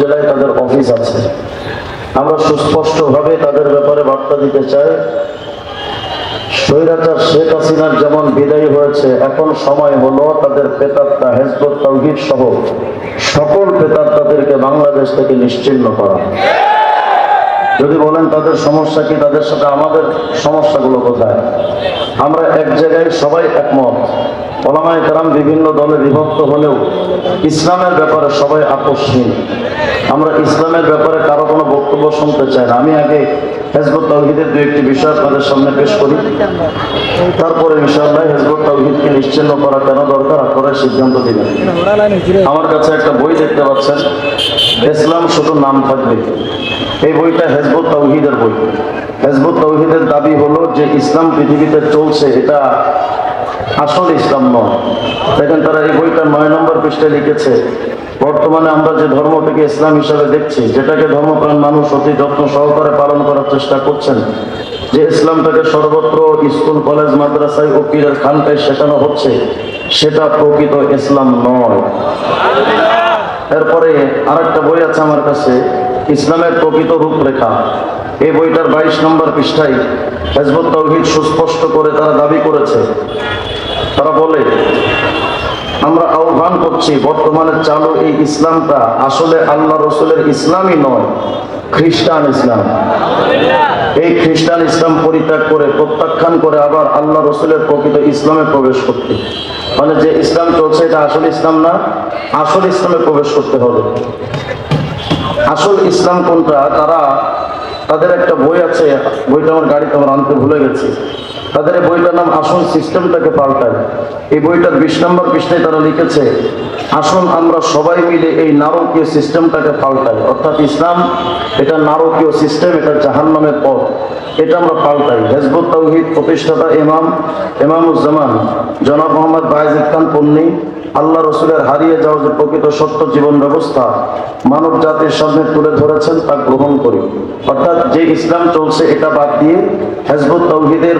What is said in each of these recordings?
জেলায় তাদের অফিস আছে। আমরা সুস্পষ্টভাবে তাদের ব্যাপারে বার্তা দিতে চাই। স্বৈরাচার শেখ হাসিনার যেমন বিদায়ী হয়েছে, এখন সময় হলো তাদের পেতাত্তা হেজবত তৌহিদ সহ সকল পেতাত্তাদেরকে বাংলাদেশ থেকে নিশ্চিহ্ন করা। যদি বলেন তাদের সমস্যা কি, তাদের সাথে আমাদের সমস্যাগুলো কোথায়? আমরা এক জায়গায় সবাই একমত। ওলামায় কারাম বিভিন্ন দলে বিভক্ত হলেও ইসলামের ব্যাপারে সবাই আপোষহীন। আমরা ইসলামের ব্যাপারে কারও কোনো বক্তব্য শুনতে চাই না। আমি আগে হেজবত তৌহিদের দু একটি বিষয় আপনাদের সামনে পেশ করি। তারপরে ইনশাআল্লাহ হেজবত তৌহিদকে নিশ্চিন্ন করা কেন দরকার? সিদ্ধান্ত দিবেন আমার কাছে একটা বই দেখতে পাচ্ছেন। ইসলাম শুধু নাম থাকবে। এই বইটা হেজবুত তৌহিদের বই। হেজবুত তৌহিদের দাবি হলো যে ইসলাম পৃথিবীতে চলছে, এটা আসল ইসলাম নয়। দেখেন তারা এই বইটা নয় নম্বর পৃষ্ঠায় লিখেছে, বর্তমানে আমরা যে ধর্মটিকে ইসলাম হিসাবে দেখছি, যেটাকে ধর্মপ্রাণ মানুষ অতি যত্ন সহকারে পালন করার চেষ্টা করছেন যে ইসলামটাকে সর্বত্র স্কুল, কলেজ, মাদ্রাসায় ও পীরের খানটায় শেখানো হচ্ছে, সেটা প্রকৃত ইসলাম নয়। এরপরে আরেকটা বই আছে আমার কাছে, ইসলামের প্রকৃত রূপরেখা। এই বইটার বাইশ নম্বর পৃষ্ঠায় হেজবত তৌহিদ সুস্পষ্ট করে তারা দাবি করেছে। তারা বলে, আমরা আহ্বান করছি, বর্তমানে চালু এই ইসলামটা আসলে আল্লাহ রসুলের ইসলামই নয়, খ্রিস্টান ইসলাম। এই খ্রিস্টান ইসলাম পরিত্যাগ করে, প্রত্যাখ্যান করে আবার আল্লাহ রসুলের প্রকৃত ইসলামে প্রবেশ করতে। মানে যে ইসলাম চলছে, এটা আসল ইসলাম না? আসল ইসলামে প্রবেশ করতে হবে। আসল ইসলাম কোনটা? তারা, তাদের একটা বই আছে, বইটা আমার গাড়িতে, আমার আনতে ভুলে গেছি। তাদের বইটার নাম আসন সিস্টেমটাকে পাল্টায়। এই বইটার বিশ নম্বর পৃষ্ঠায় তারা লিখেছে, আসন আমরা সবাই মিলে এই নারকীয় সিস্টেমটাকে পাল্টাই। অর্থাৎ ইসলাম এটা নারকীয় সিস্টেম, এটা জাহান্নামের পথ। এটা আমরা পাল্টাই। হেজবুত তৌহিদ প্রতিষ্ঠাতা ইমাম, ইমামুজ্জামান, জনাব মোহাম্মদ বায়েজিদ খান পন্নী আল্লাহ রসুলের হারিয়ে যাওয়া যে প্রকৃত সত্য জীবন ব্যবস্থা মানব জাতির সামনে তুলে ধরেছেন, তা গ্রহণ করি। অর্থাৎ যে ইসলাম চলছে, এটা বাদ দিয়ে হেজবুত তৌহিদের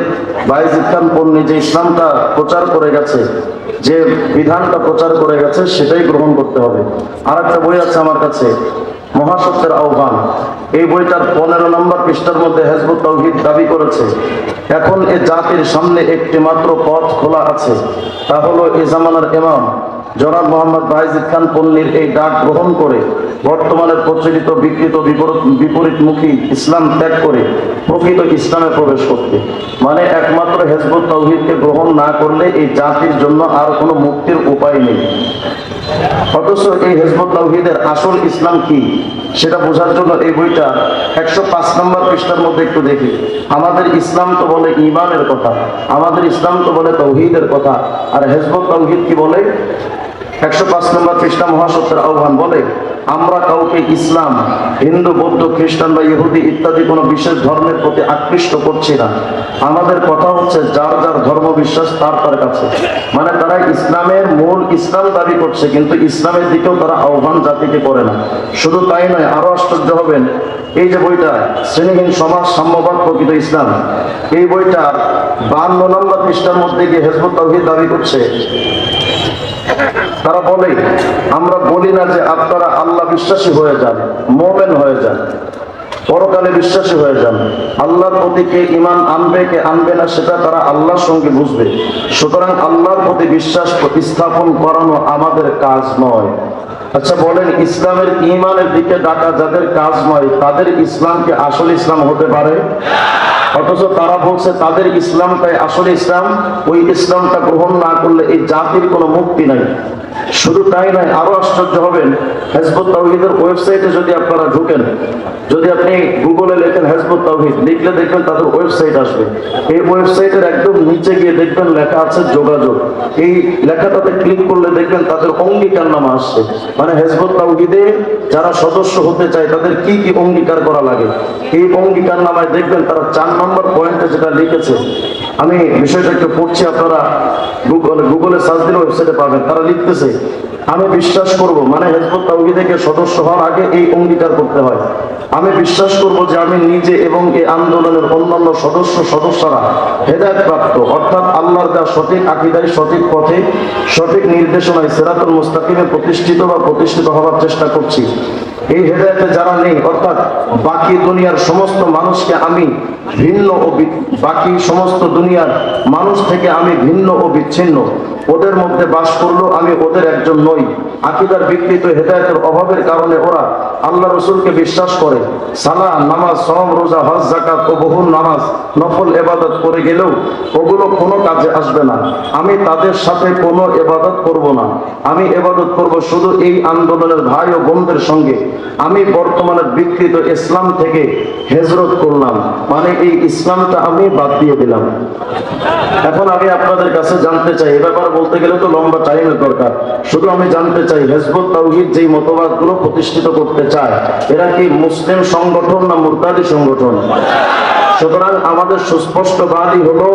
বাইজিদ খান পন্নী যে ইসলামটা প্রচার করে গেছে, যে বিধানটা প্রচার করে গেছে, সেটাই গ্রহণ করতে হবে। আর একটা বই আছে আমার কাছে মহাসত্যের আহ্বান। এই বইটার পনেরো নম্বর পৃষ্ঠার মধ্যে হেজবুত তৌহিদ দাবি করেছে। এখন এ জাতির সামনে একটি মাত্র পথ খোলা আছে। তা হলো এ জামানার ইমাম, জনাব মোহাম্মদ বাহিজিদ খান পল্লীর এই ডাক গ্রহণ করে বর্তমানে প্রচলিত বিকৃত বিপরীত বিপরীতমুখী ইসলাম ত্যাগ করে প্রকৃত ইসলামে প্রবেশ করতে। মানে একমাত্র হেজবুত তৌহিদকে গ্রহণ না করলে এই জাতির জন্য আর কোনো মুক্তির উপায় নেই। অথচ এই হেজবত তাহিদের আসল ইসলাম কি? সেটা বোঝার জন্য এই বইটা একশো পাঁচ নম্বর পৃষ্ঠার মধ্যে একটু দেখি। আমাদের ইসলাম তো বলে ইমানের কথা, আমাদের ইসলাম তো বলে তৌহিদের কথা। আর হেজবত তৌহিদ কি বলে? একশো পাঁচ নম্বর পৃষ্ঠা মহাসত্যের আহ্বান বলে আমরা কাউকে ইসলাম, হিন্দু, বৌদ্ধ, খ্রিস্টান বা ইহুদি ইত্যাদি কোনো বিশেষ ধর্মের প্রতি আকৃষ্ট করছি না। আমাদের কথা হচ্ছে যার যার ধর্ম বিশ্বাস তার তার কাছে। মানে তারা ইসলামের মূল ইসলাম দাবি করছে, কিন্তু ইসলামের দিকেও তারা আহ্বান জাতিকে করে না। শুধু তাই নয় আরও আশ্চর্য হবেন, এই যে বইটা, শ্রেণীহীন সমাজ সাম্যবাদ প্রকৃত ইসলাম। এই বইটার বান্ন নম্বর পৃষ্ঠার মধ্যে গিয়ে হেজবুত তৌহিদ দাবি করছে তারা বলে, আমরা বলি না যে আপনারা আল্লাহ বিশ্বাসী হয়ে যান, মোমেন হয়ে যান, পরকালে বিশ্বাসী হয়ে যান। আল্লাহর প্রতি কে ইমান আনবে, কে আনবে না, সেটা তারা আল্লাহর সঙ্গে বুঝবে। সুতরাং আল্লাহর প্রতি বিশ্বাস প্রতিস্থাপন করানো আমাদের কাজ নয়। আচ্ছা বলেন, ইসলামের ইমানের দিকে ডাকা যাদের কাজ নয় তাদের ইসলামকে আসল ইসলাম হতে পারে? অথচ তারা বলছে, তাদের ইসলামটাই আসলে ইসলাম, ওই ইসলামটা গ্রহণ না করলে এই জাতির কোনো মুক্তি নাই। শুধু তাই নয়, আরও আশ্চর্য হবেন, হেজবুত তাওহিদের ওয়েবসাইটে যদি আপনারা ঢুকেন, যদি আপনি গুগলে লেখেন হেজবুত তাওহিদ, লিখলে দেখবেন তাদের ওয়েবসাইট আসবে। এই ওয়েবসাইটের একদম নিচে গিয়ে দেখবেন লেখা আছে যোগাযোগ। এই লেখাটাতে ক্লিক করলে দেখবেন তাদের অঙ্গীকার নামা আসছে। মানে হেজবুল তাওহিদে যারা সদস্য হতে চায়, তাদের কি কি অঙ্গীকার করা লাগে? এই অঙ্গীকার নামায় দেখবেন তারা চার নম্বর পয়েন্টে যেটা লিখেছে, আমি বিষয়টা একটু পড়ছি, আপনারা গুগলে গুগলে সার্চ দিলে ওয়েবসাইটে পাবেন। তারা লিখতেছে আমি বিশ্বাস করব মানে হেজবুত তাওহিদেকে সদস্য হওয়ার আগে এই অঙ্গীকার করতে হয়। আমি বিশ্বাস করব যে আমি নিজে এবং এই আন্দোলনের অন্যান্য সদস্য সদস্যরা হেদায়ত প্রাপ্ত অর্থাৎ আল্লাহর যা সঠিক আকিদায়, সঠিক পথে, সঠিক নির্দেশনায় সেরাতুল মুস্তাকিমে প্রতিষ্ঠিত বা প্রতিষ্ঠিত হওয়ার চেষ্টা করছি। এই হেদায়তে যারা নেই, অর্থাৎ বাকি দুনিয়ার সমস্ত মানুষকে আমি ভিন্ন ও বাকি সমস্ত দুনিয়ার মানুষ থেকে আমি ভিন্ন ও বিচ্ছিন্ন। ওদের মধ্যে বাস করল, আমি ওদের একজন নই। আকিদার বিকৃত হেদায়তের অভাবের কারণে ওরা আল্লাহ রসুলকে বিশ্বাস করে। সালা নামাজ সম রোজা, হজ জাকাত ও বহু নামাজ, নফল এবাদত করে গেলেও ওগুলো কোনো কাজে আসবে না। আমি তাদের সাথে কোনো এবাদত করব না। আমি এবাদত করব শুধু এই আন্দোলনের ভাই ও বোনদের সঙ্গে। আমি বর্তমানে বিকৃত ইসলাম থেকে হেজরত করলাম। মানে এই ইসলামটা আমি বাদ দিয়ে দিলাম। এখন আমি আপনাদের কাছে জানতে চাই, এ ব্যাপারে বলতে গেলে তো লম্বা টাইমের দরকার। শুধু আমি জানতে চাই, হেজবত তাওহিদ যেই মতবাদগুলো প্রতিষ্ঠিত করতে চায়, এরা কি মুসলিম সংগঠন না মুরতাদি সংগঠন? সুতরাং আমাদের সুস্পষ্ট বাদই হলো,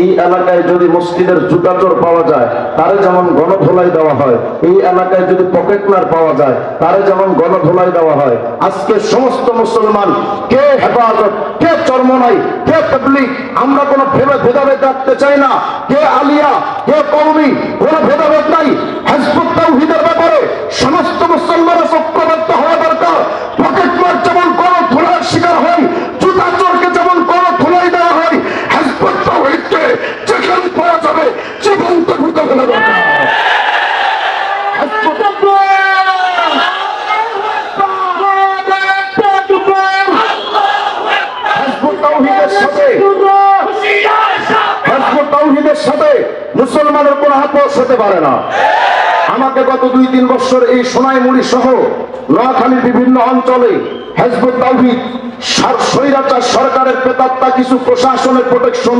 এই এলাকায় যদি মসজিদের জুতাচোর পাওয়া যায়, তারে যেমন গণধোলাই দেওয়া হয়, এই এলাকায় যদি পকেটমার পাওয়া যায়, তারে যেমন গণধোলাই দেওয়া হয়। আজকে সমস্ত মুসলমান, কে হেফাজত, কে চর্মনাই, কে তবলিগ, আমরা কোনো ভেবে ভেদাভেদ রাখতে চাই না। কে আলিয়া, কে কৌমি কোনো ভেদাভেদ নাই। হেজবুত তাওহীদের ব্যাপারে সমস্ত মুসলমানের ঐক্যবদ্ধ হওয়া দরকার। হতে পারে না। আমাকে গত দুই তিন বছর এই সোনাইমুড়ি সহ নোয়াখালীর বিভিন্ন অঞ্চলে সার- স্বৈরাচার সরকারের কিছু প্রশাসনের প্রোটেকশন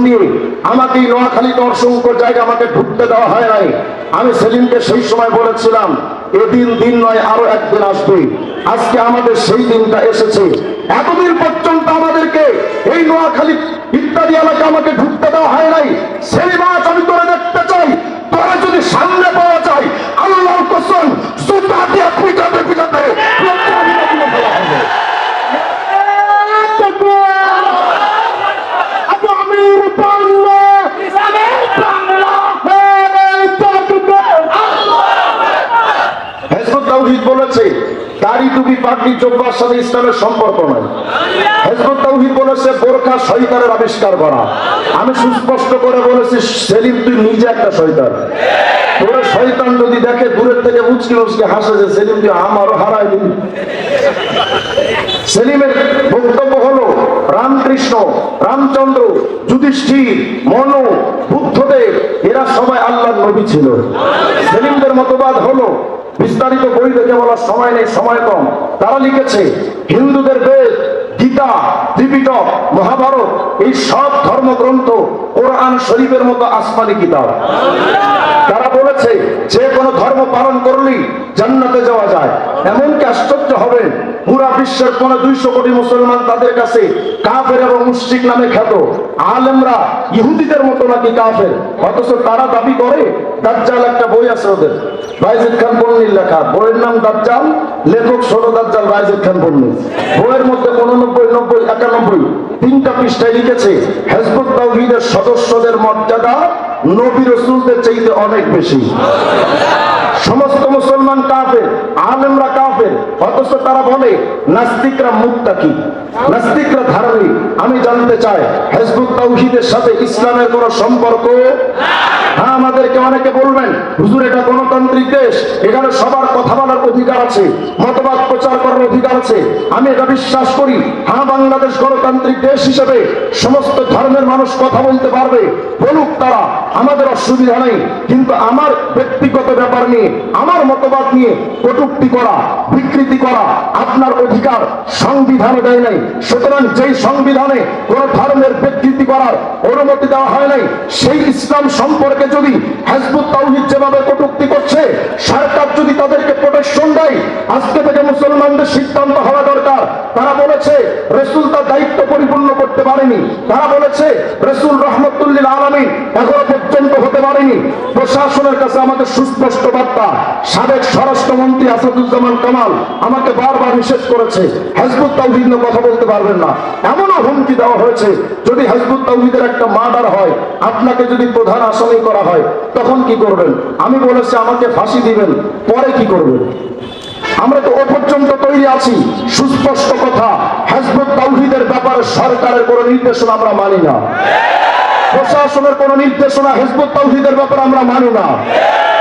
আমাকে নোয়াখালীতে অসংখ্য জায়গা আমাকে ঢুকতে দেওয়া হয় নাই। আমি সেলিমকে সেই সময় বলেছিলাম, এদিন দিন নয়, আরও একদিন আসবে। আজকে আমাদের সেই দিনটা এসেছে। এতদিন পর্যন্ত আমাদেরকে এই নোয়াখালী ইত্যাদি এলাকা আমাকে ঢুকতে দেওয়া হয় নাই। সেই মাছ আমি তোরে দেখতে চাই তোরা যদি সামনে পাওয়া যায় আল্লাহর কসম জুতা দিয়ে পিটাতে পিটাতে রক্তাভিনয় করে ফেলা হবে। আগামীর বাংলা ইসলামের বাংলা হেজবুত তাওহীদ বলেছে দাড়ি আবিষ্কার করা। আমি সুস্পষ্ট করে বলেছি, সেলিম, তুই নিজে একটা যদি দেখে, দূরের থেকে উচকি উচকি হাসে যে, সেলিম, তুই হারাই দিবি। সেলিমের বক্তব্য হলো, রামকৃষ্ণ, রামচন্দ্র, যুধিষ্ঠির, মনু, বুদ্ধদেব, এরা সবাই আল্লাহর নবী ছিল। সেলিমদের মতবাদ হলো বিস্তারিত বই দেখে বলার সময় নেই সময় কম। তারা লিখেছে হিন্দুদের বেদ গীতা ত্রিপিটক, মহাভারত, এই সব ধর্মগ্রন্থ কোরআন শরীফের মতো আসমানি কিতাব। তারা বলেছে, যে কোনো ধর্ম পালন করলেই জান্নাতে যাওয়া যায়। এমনকি আশ্চর্য হবে পুরা বিশ্বের কোন দুইশো কোটি মুসলমান তাদের কাছে কাফের এবং মুশরিক নামে খ্যাত। আলেমরা ইহুদিদের মতো নাকি কাফের? অথচ তারা দাবি করে, দাজ্জাল একটা বই আছে ওদের। রাইজুদ খান পন্নির লেখা। বইয়ের নাম দাজ্জাল, লেখক ষোলো দাজ্জাল রাইজুদ খান পন্নি। বইয়ের মধ্যে উননব্বই নব্বই একানব্বই। তিনটা পৃষ্ঠায় লিখেছে, হেজবুত তাহিদের সদস্যদের মর্যাদা নবী রসুলদের চাইতে অনেক বেশি। সমস্ত মুসলমান কাফের, আলেমরা কাফের, অথচ তারা বলে, নাস্তিকরা মুক্তাকি নাস্তিকরা ধার্মিক আমি জানতে চাই, হেজবুত তাওহীদের সাথে ইসলামের কোনো সম্পর্ক? হ্যাঁ আমাদেরকে অনেকে বলবেন, হুজুর, এটা গণতান্ত্রিক দেশ, এখানে সবার কথা বলার অধিকার আছে, মতবাদ প্রচার করার অধিকার আছে। আমি এটা বিশ্বাস করি হ্যাঁ বাংলাদেশ গণতান্ত্রিক দেশ হিসেবে সমস্ত ধর্মের মানুষ কথা বলতে পারবে, বলুক তারা, আমাদের অসুবিধা নেই, কিন্তু আমার ব্যক্তিগত ব্যাপার নিয়ে, আমার মতবাদ নিয়ে কটুক্তি করা, বিকৃতি করা আপনার অধিকার সংবিধানে দেয় নাই। সুতরাং যেই সংবিধানে কোন ধর্মের বিকৃতি করার অনুমতি দেওয়া হয় নাই, সেই ইসলাম সম্পর্কে যদি হেজবুত তাওহীদ যেভাবে কটুক্তি করছে, সরকার যদি তাদেরকে প্রোটেকশন দেয়, আজকে থেকে মুসলমানদের সিদ্ধান্ত হওয়া দরকার। তারা বলেছে, রসুল তার দায়িত্ব পরিপূর্ণ করতে পারেনি। তারা বলেছে, রসুল রহমতুল্লিল আলমী এখনও পর্যন্ত হতে পারেনি। প্রশাসনের কাছে আমাদের সুস্পষ্ট বার্তা, সাবেক স্বরাষ্ট্রমন্ত্রী আসাদুজ্জামান কামাল আমাকে বারবার নিষেধ করেছে, হেজবুত তাওহীদ নিয়ে কথা বলতে পারবেন না। এমনও হুমকি দেওয়া হয়েছে, যদি হেজবুত তাওহীদের একটা মার্ডার হয়, আপনাকে যদি প্রধান আসামি করা হয়, তখন কি করবেন? আমি বলেছি, আমাকে ফাঁসি দিবেন, পরে কি করবেন? আমরা তো ও পর্যন্ত তৈরি আছি, সুস্পষ্ট কথা, হেজবুত তাওহিদের ব্যাপারে সরকারের কোনো নির্দেশনা আমরা মানি না। প্রশাসনের কোনো নির্দেশনা হেজবুত তাওহিদের ব্যাপারে আমরা মানি না।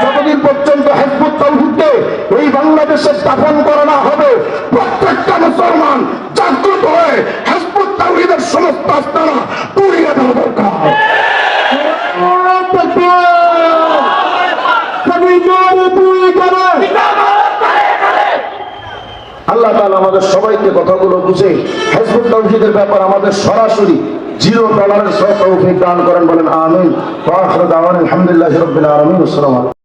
যতদিন পর্যন্ত হেজবুত তাওহিদকে এই বাংলাদেশে স্থাপন করা না হবে, প্রত্যেকটা মুসলমান জাগ্রত হয়ে হেজবুত তাওহিদের সমস্ত আস্তানা পুড়িয়ে দেওয়া দরকার। আল্লাহ তাআলা আমাদের সবাইকে কথাগুলো বুঝে হেজবুত তাওহীদের ব্যাপার আমাদের সরাসরি জিরো ডলারের সহ তৌফিক দান করেন বলেন আমিন। আলহামদুলিল্লাহ আখিরু আলমিন। আসসালামু